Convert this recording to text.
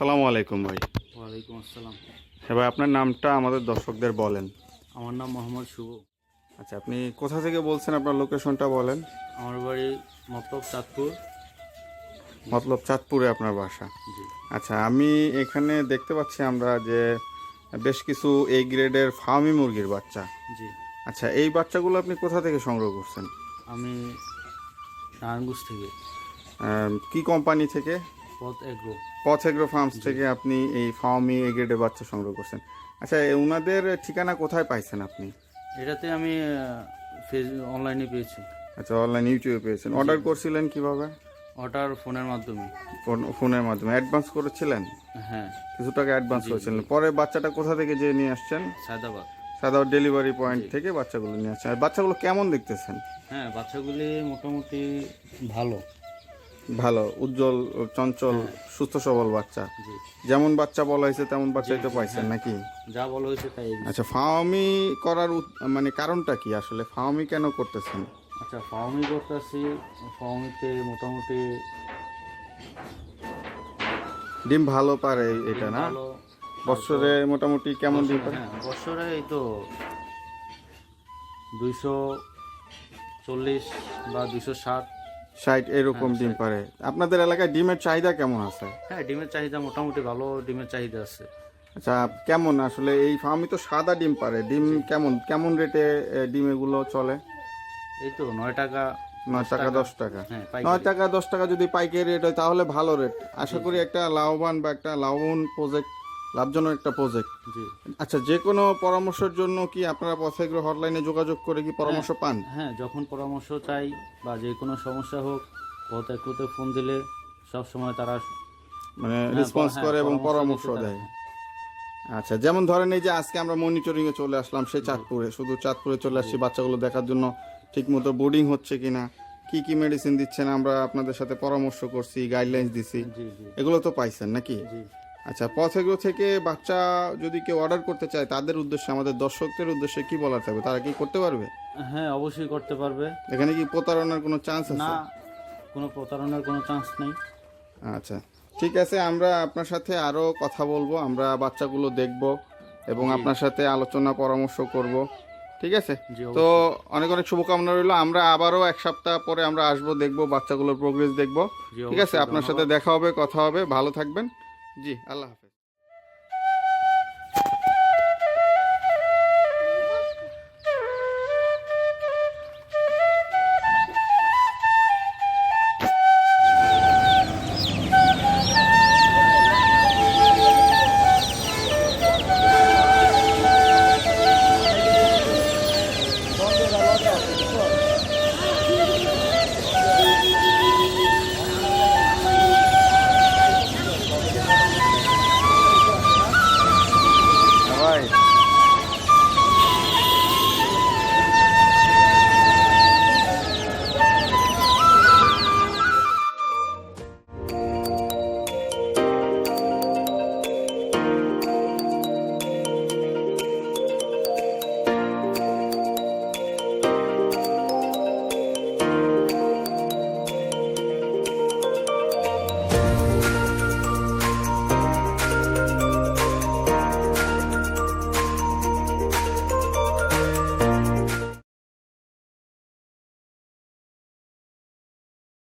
আসসালামু আলাইকুম ভাই। ওয়ালাইকুম আসসালাম। হ্যাঁ ভাই আপনার নামটা আমাদের দর্শকদের বলেন। আমার নাম মোহাম্মদ শুভ। আচ্ছা আপনি কোথা থেকে বলছেন আপনার লোকেশনটা বলেন? আমার বাড়ি মতলব চাঁদপুর। মতলব চাঁদপুরে আপনার বাসা। আচ্ছা আমি এখানে দেখতে পাচ্ছি আমরা যে বেশ কিছু এই গ্রেডের ফার্মি মুরগির বাচ্চা। জি। আচ্ছা এই বাচ্চাগুলো আপনি কোথা থেকে সংগ্রহ করছেন? আমি নারায়ণগঞ্জ থেকে। কি কোম্পানি থেকে? পথ এগ্রো। ফার্মস থেকে আপনি এই ফার্মি এগ্রেডে বাচ্চা সংগ্রহ করছেন। আচ্ছা ওনাদের ঠিকানা কোথায় পাইছেন আপনি? এটাতে আমি অনলাইনে পেয়েছি। আচ্ছা অনলাইন ইউটিউবে পেয়েছেন। অর্ডার করছিলেন কীভাবে? অর্ডার ফোনের মাধ্যমে। ফোন- ফোনের মাধ্যমে। অ্যাডভান্স করেছিলেন? হ্যাঁ। কিছু টাকা অ্যাডভান্স করেছিলেন। পরে বাচ্চাটা কোথা থেকে যে নিয়ে আসছেন? সায়দাবাদ সাদা ডেলিভারি পয়েন্ট থেকে বাচ্চাগুলো নিয়ে আসছেন। আর বাচ্চাগুলো কেমন দেখতেছেন? হ্যাঁ বাচ্চাগুলি মোটামুটি ভালো। ভালো উজ্জ্বল চঞ্চল সুস্থ সবল বাচ্চা। যেমন বাচ্চা বলা হয়েছে তেমন বাচ্চাই তো পাইছেন নাকি? যা বলা হয়েছে তাই আচ্ছা ফার্মি করার মানে কারণটা কি আসলে? ফার্মি কেন করতেছেন? আচ্ছা ফার্মি করতেছি ফার্মিতে মোটামুটি ডিম ভালো পারে এটা না? বছরে মোটামুটি কেমন ডিম পারে? হ্যাঁ বছরে এই তো দুইশো চল্লিশ বা দুইশো ষাট ষাট এরকম ডিম পারে। আপনাদের এলাকায় ডিমের চাহিদা কেমন আছে? হ্যাঁ ডিমের চাহিদা মোটামুটি ভালো ডিমের চাহিদা আছে। আচ্ছা কেমন আসলে এই ফার্মি তো সাদা ডিম পারে। ডিম কেমন কেমন রেটে ডিম এগুলো চলে? এই তো নয় টাকা নয় টাকা দশ টাকা। হ্যাঁ নয় টাকা দশ টাকা যদি পাইকারি রেট হয় তাহলে ভালো রেট। আশা করি একটা লাভবান বা একটা লাভবান প্রজেক্ট লাভজনক একটা প্রজেক্ট আচ্ছা যে কোনো পরামর্শের জন্য কি আপনারা পথেগ্রো হটলাইনে যোগাযোগ করে কি পরামর্শ পান? হ্যাঁ যখন পরামর্শ চাই বা যে কোনো সমস্যা হোক পথ একটুতে ফোন দিলে সব সময় তারা মানে হ্যাঁ, রেসপন্স হ্যাঁ, করে এবং পরামর্শ দেয়। আচ্ছা যেমন ধরেন এই যে আজকে আমরা মনিটরিং এ চলে আসলাম সেই চাঁদপুরে শুধু চাঁদপুরে চলে আসছি বাচ্চাগুলো দেখার জন্য ঠিকমতো বোর্ডিং হচ্ছে কিনা কি কি মেডিসিন দিচ্ছেন আমরা আপনাদের সাথে পরামর্শ করছি গাইডলাইন্স দিছি এগুলো তো পাইছেন নাকি? আচ্ছা পথেগ্রো থেকে বাচ্চা যদি কেউ অর্ডার করতে চায় তাদের উদ্দেশ্যে আমাদের দর্শকদের উদ্দেশ্যে কি বলার থাকবে? তারা কি করতে পারবে? হ্যাঁ অবশ্যই করতে পারবে। এখানে কি প্রতারণার কোনো চান্স আছে? না কোনো প্রতারণার কোনো চান্স নেই। আচ্ছা ঠিক আছে আমরা আপনার সাথে আরও কথা বলব আমরা বাচ্চাগুলো দেখব এবং আপনার সাথে আলোচনা পরামর্শ করব ঠিক আছে? তো অনেক অনেক শুভকামনা রইল আমরা আবারও এক সপ্তাহ পরে আমরা আসব দেখব বাচ্চাগুলোর প্রোগ্রেস দেখব ঠিক আছে? আপনার সাথে দেখা হবে কথা হবে ভালো থাকবেন। জি আল্লাহ হাফেজ